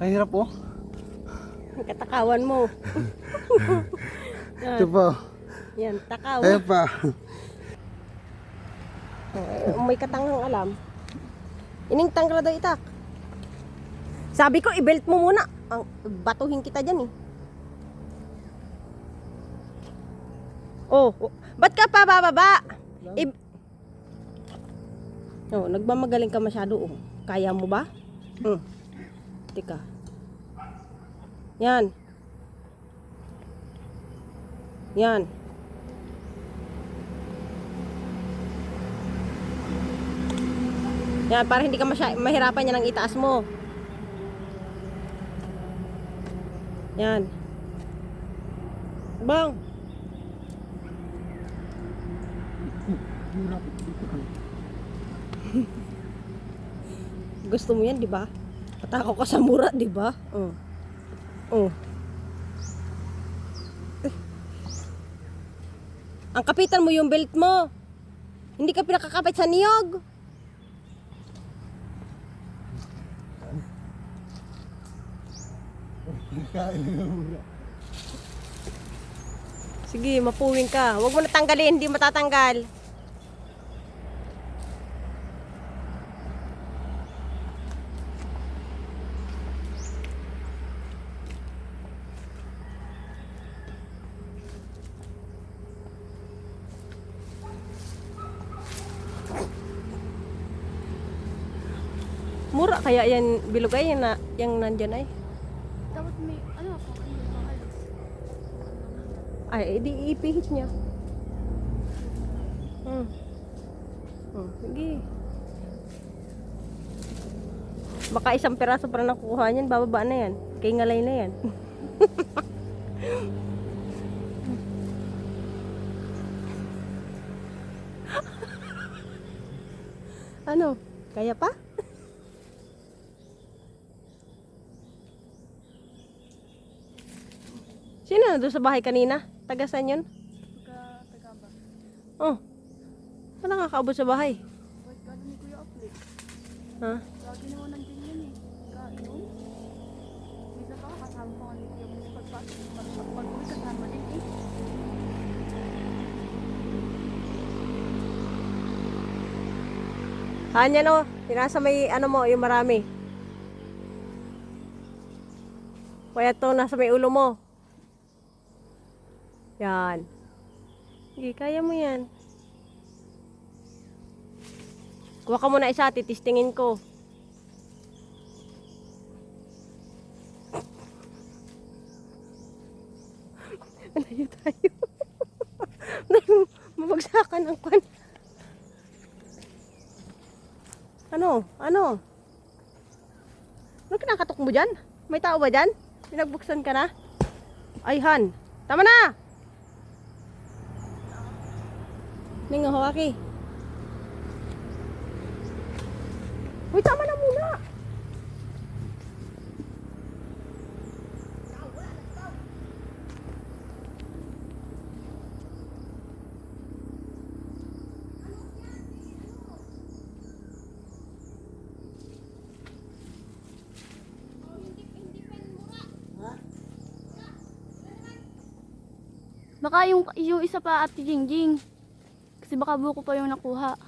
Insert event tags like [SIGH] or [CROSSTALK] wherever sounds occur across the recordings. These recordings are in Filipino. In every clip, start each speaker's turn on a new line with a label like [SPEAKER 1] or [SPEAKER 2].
[SPEAKER 1] Ay, hirap oh.
[SPEAKER 2] Ang katakawan mo. [LAUGHS]
[SPEAKER 1] Ito pa. oh.
[SPEAKER 2] Yan, takaw.
[SPEAKER 1] Ayun pa.
[SPEAKER 2] Eh, may katangang alam. Ining tanggal daw itak. Sabi ko, i-belt mo muna. Ang batuhin kita dyan eh. Oh, oh, ba't ka pa bababa? I- oh, nagmamagaling ka masyado oh. Kaya mo ba? Hmm. Tika. Yan. Yan. Yan, para hindi ka mahirapan yan ang itaas mo. Yan. Bang. [LAUGHS] Gusto mo yan, di ba? Patako ka sa mura, di ba? Oh. Oh. Ang kapitan mo yung belt mo. Hindi ka pinakakapit sa niyog. Sige, mapuwing ka. Huwag mo natanggalin, hindi matatanggal. Mura kaya yan bilog ay yan na yung nandyan ay.
[SPEAKER 3] Dapat may, ano ako.
[SPEAKER 2] Ay, edi ipihit niya. Hmm. Hmm, sige. Baka isang peraso pa na nakukuha niyan, bababa na yan. Kay ngalay na yan. [LAUGHS] ano? Kaya pa? Sino na doon sa bahay kanina? Taga saan yun?
[SPEAKER 3] Pagka, taga ba?
[SPEAKER 2] Oh. Paano nakakaabot sa bahay?
[SPEAKER 3] Ba't gano'n ni Kuya Aplik?
[SPEAKER 2] Ha?
[SPEAKER 3] Lagi naman nandiyan yan eh. Kainom. Minsan pa kasama ko ni Kuya Aplik. Pagpasok, pag pag-uwi kasama din eh.
[SPEAKER 2] Haan yan o. Tinasa may ano mo, yung marami. Kaya to, nasa may ulo mo. Yan. Sige, kaya mo yan. Kuha ka muna isa, titistingin ko. [LAUGHS] Malayo tayo. [LAUGHS] Mabagsakan ang kwan. Ano? Ano? Ano kinakatok mo dyan? May tao ba dyan? Pinagbuksan ka na? Ay, Han. Tama na! Ningo, hawaki. Uy, tama na muna!
[SPEAKER 3] Baka yung, yung isa pa ate Jingjing. Kasi baka buko pa yung nakuha.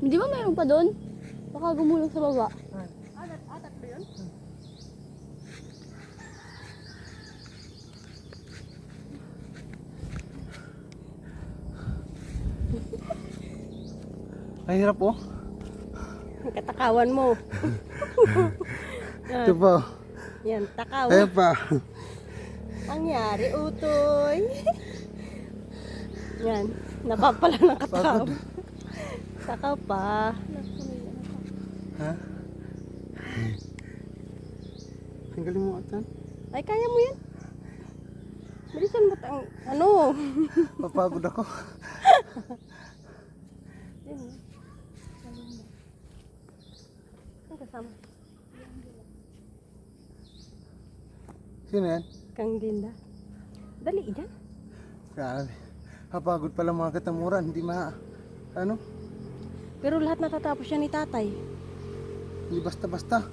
[SPEAKER 3] Hindi ba mayroon pa doon? Baka gumulong sa baba.
[SPEAKER 2] Ah, tat- ah, tatlo yun? [LAUGHS]
[SPEAKER 1] Ang hirap oh.
[SPEAKER 2] Ang katakawan mo. [LAUGHS]
[SPEAKER 1] Ito pa. oh.
[SPEAKER 2] Yan, takaw.
[SPEAKER 1] Ayan pa.
[SPEAKER 2] Nangyari, utoy. [LAUGHS] Yan, napapala ng katakaw.
[SPEAKER 1] Pagod.
[SPEAKER 2] Takaw pa.
[SPEAKER 1] Ha? Tanggalin mo atan.
[SPEAKER 2] Ay, kaya mo yan. Bilisan mo tang, ano?
[SPEAKER 1] Papagod ako.
[SPEAKER 2] Yan. Ang kasama.
[SPEAKER 1] Sino yan?
[SPEAKER 2] Kang Linda. Dali, yan.
[SPEAKER 1] Grabe. Kapagod pala mga katamuran. Hindi ma... Ano?
[SPEAKER 2] Pero lahat natatapos yan ni tatay.
[SPEAKER 1] Hindi basta-basta.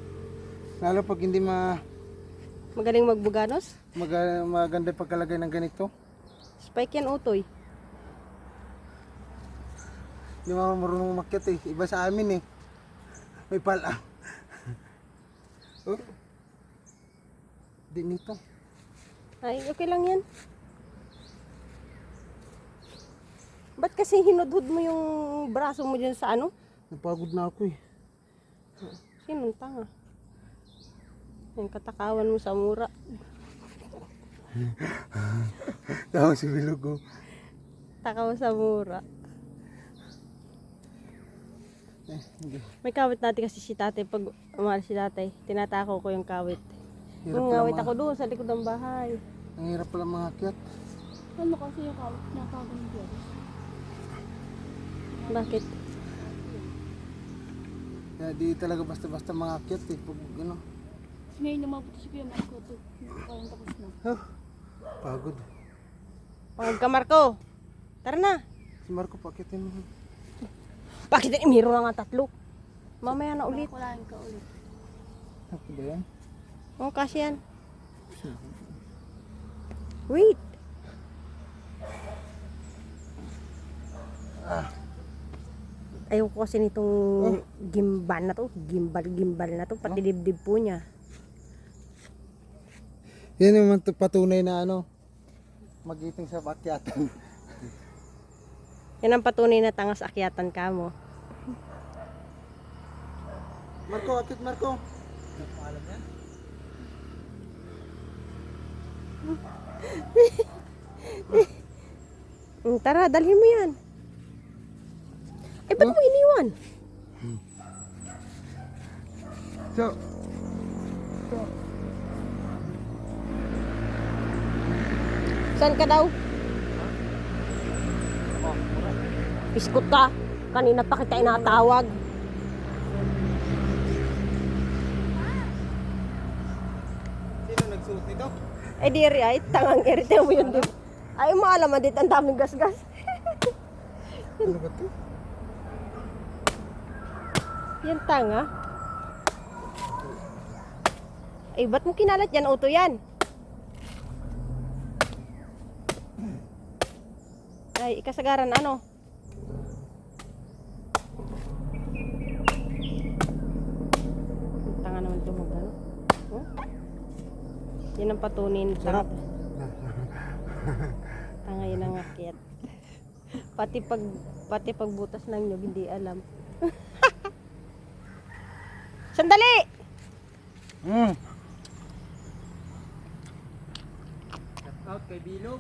[SPEAKER 1] Lalo pag hindi ma...
[SPEAKER 2] Magaling magbuganos.
[SPEAKER 1] Mag, maganda pagkalagay ng ganito.
[SPEAKER 2] Spike yan, utoy.
[SPEAKER 1] Hindi mo marunong umakyat eh. Iba sa amin eh. May pala. [LAUGHS] oh. Di nito.
[SPEAKER 2] Ay, okay lang yan. Ba't kasi hinudhud mo yung braso mo dyan sa ano?
[SPEAKER 1] Napagod na ako eh.
[SPEAKER 2] Sinong tanga? Yung katakawan mo sa mura. [LAUGHS]
[SPEAKER 1] Tawag si Bilugo.
[SPEAKER 2] Takaw sa mura.
[SPEAKER 1] Eh.
[SPEAKER 2] May kawit natin kasi si tatay. Pag umalis si tatay, tinatako ko yung kawit.
[SPEAKER 1] Hirap
[SPEAKER 2] Yung ngawit ako doon sa likod ng bahay.
[SPEAKER 1] Ang hirap pala mga akyat.
[SPEAKER 3] Ano kasi yung kawit na kawit?
[SPEAKER 2] Bakit?
[SPEAKER 1] Kaya di talaga basta-basta mga akyat eh. Pag ano.
[SPEAKER 3] Ngayon namabot si Kuya Marco to. Parang tapos na.
[SPEAKER 1] Huh, pagod.
[SPEAKER 2] Pagod ka, Marco. Tara na.
[SPEAKER 1] Si Marco pakitin mo.
[SPEAKER 2] Bakit yung imiro na nga tatlo? Mamaya na ulit.
[SPEAKER 3] Kulahin ka ulit.
[SPEAKER 1] Ako ba yan?
[SPEAKER 2] Oo, kasi yan. Wait. Ayoko kasi nitong gimbal na to. Gimbal, gimbal na to. Pati dibdib po niya.
[SPEAKER 1] Yan naman patunay na ano. Magiting sa pakyatan.
[SPEAKER 2] Yan ang patunay na tangas akyatan ka mo.
[SPEAKER 1] Marco, akit Marco.
[SPEAKER 2] Mm, [LAUGHS] Tara, dalhin mo yan. Eh, ba't mo iniwan?
[SPEAKER 1] So,
[SPEAKER 2] Saan ka daw? Piskot ka. Kanina pa kita inatawag.
[SPEAKER 1] sino nagsuot nito?
[SPEAKER 2] Eh di ay, tangang irite mo yun din. Ay, maalaman dit ang daming gasgas.
[SPEAKER 1] Ano ba to?
[SPEAKER 2] Yan tanga. Ay, ba't mo kinalat yan? Auto yan. Ay, ikasagaran ano? Tanga naman tumag ano? Oh? Yan ang patunin.
[SPEAKER 1] Sarap.
[SPEAKER 2] Tanga yun ang akit. Pati pag pati pagbutas ng nyog hindi alam. Sandali!
[SPEAKER 1] Mm. out kay Bilog.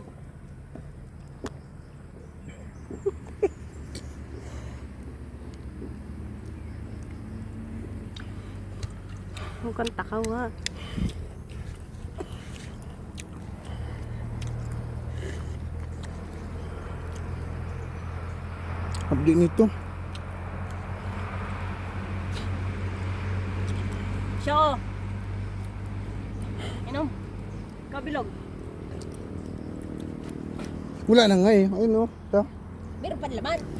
[SPEAKER 2] Mukhang takaw ha.
[SPEAKER 1] Abdi nito. Wala na nga eh. Ayun oh. Ito.
[SPEAKER 2] Meron pa laman.